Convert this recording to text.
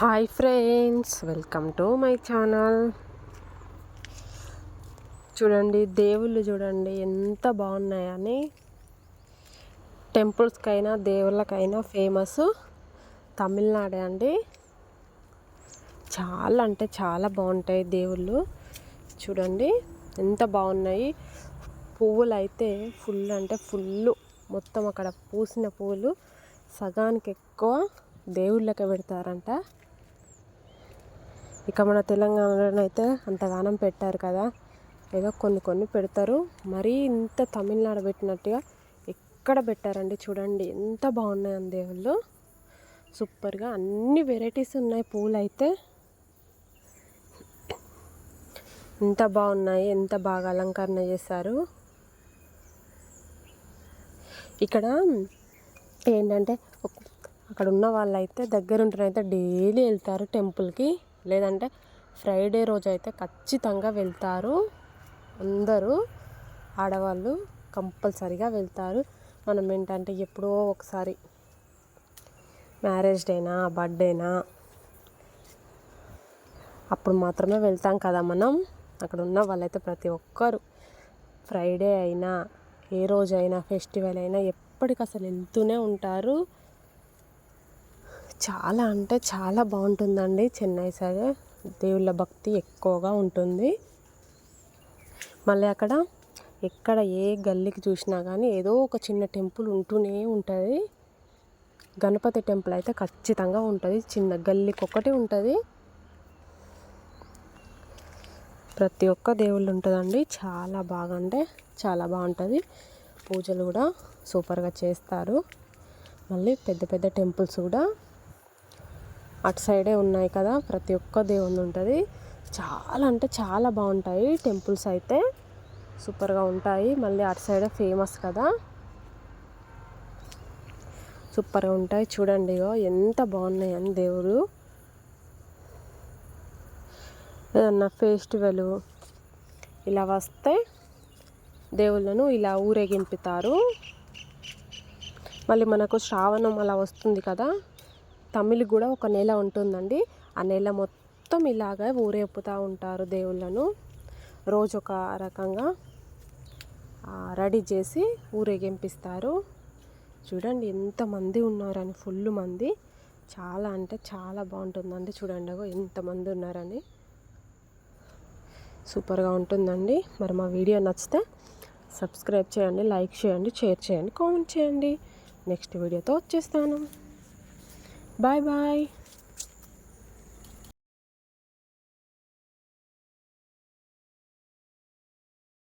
Hi friends welcome to my channel. చూడండి దేవుళ్ళు చూడండి ఎంత బాగున్నాయని. టెంపుల్స్కైనా దేవుళ్ళకైనా ఫేమస్. తమిళనాడే అండి. చాలా అంటే చాలా బాగుంటాయి దేవుళ్ళు. చూడండి ఎంత బాగున్నాయి. పువ్వులు అయితే ఫుల్ అంటే ఫుల్ మొత్తం అక్కడ పూసిన పువ్వులు. సగానికి ఎక్కువ దేవుళ్ళకి పెడతారంట. ఇక మన తెలంగాణలోనైతే అంతగానం పెట్టారు కదా. ఏదో కొన్ని కొన్ని పెడతారు. మరీ ఇంత తమిళనాడు పెట్టినట్టుగా ఎక్కడ పెట్టారండి చూడండి. ఎంత బాగున్నాయి అని దేవుళ్ళు. సూపర్గా అన్ని వెరైటీస్ ఉన్నాయి పూలు అయితే ఎంత బాగున్నాయి ఎంత బాగా అలంకరణ చేశారు. ఇక్కడ ఏంటంటే అక్కడ ఉన్న వాళ్ళైతే దగ్గరుంటేనైతే డైలీ వెళ్తారు టెంపుల్కి. లేదంటే ఫ్రైడే రోజు అయితే ఖచ్చితంగా వెళ్తారు. అందరూ ఆడవాళ్ళు కంపల్సరీగా వెళ్తారు. మనం ఏంటంటే ఎప్పుడో ఒకసారి మ్యారేజ్ డేనా బర్త్డేనా అప్పుడు మాత్రమే వెళ్తాం కదా మనం. అక్కడ ఉన్న వాళ్ళైతే ప్రతి ఒక్కరు ఫ్రైడే అయినా ఏ రోజైనా ఫెస్టివల్ అయినా ఎప్పటికసలు వెళ్తూనే ఉంటారు. చాలా అంటే చాలా బాగుంటుందండి చెన్నై సైడ్. దేవుళ్ళ భక్తి ఎక్కువగా ఉంటుంది. మళ్ళీ అక్కడ ఎక్కడ ఏ గల్లీకి చూసినా కానీ ఏదో ఒక చిన్న టెంపుల్ ఉంటూనే ఉంటుంది. గణపతి టెంపుల్ అయితే ఖచ్చితంగా ఉంటుంది. చిన్న గల్లీకి ఒక్కటే ఉంటుంది. ప్రతి ఒక్క దేవుళ్ళు ఉంటుందండి. చాలా బాగా అంటే చాలా బాగుంటుంది. పూజలు కూడా సూపర్గా చేస్తారు. మళ్ళీ పెద్ద పెద్ద టెంపుల్స్ కూడా అటు సైడే ఉన్నాయి కదా ప్రతి ఒక్క దేవుని ఉంటుంది. చాలా అంటే చాలా బాగుంటాయి టెంపుల్స్ అయితే. సూపర్గా ఉంటాయి. మళ్ళీ అటు సైడే ఫేమస్ కదా. సూపర్గా ఉంటాయి. చూడండి ఎంత బాగున్నాయి అని దేవుడు. ఏదన్నా ఫెస్టివల్ ఇలా వస్తే దేవుళ్ళను ఇలా ఊరేగింపుతారు. మళ్ళీ మనకు శ్రావణం అలా వస్తుంది కదా. తమిళ్ కూడా ఒక నెల ఉంటుందండి. ఆ నెల మొత్తం ఇలాగ ఊరేపుతూ ఉంటారు దేవుళ్ళను. రోజు ఒక రకంగా రెడీ చేసి ఊరేగింపిస్తారు చూడండి ఎంతమంది ఉన్నారని ఫుల్ మంది. చాలా అంటే చాలా బాగుంటుందండి చూడండి ఎంతమంది ఉన్నారని. సూపర్గా ఉంటుందండి. మరి మా వీడియో నచ్చితే సబ్స్క్రైబ్ చేయండి లైక్ చేయండి షేర్ చేయండి కామెంట్ చేయండి. నెక్స్ట్ వీడియోతో వచ్చేస్తాను. 拜拜。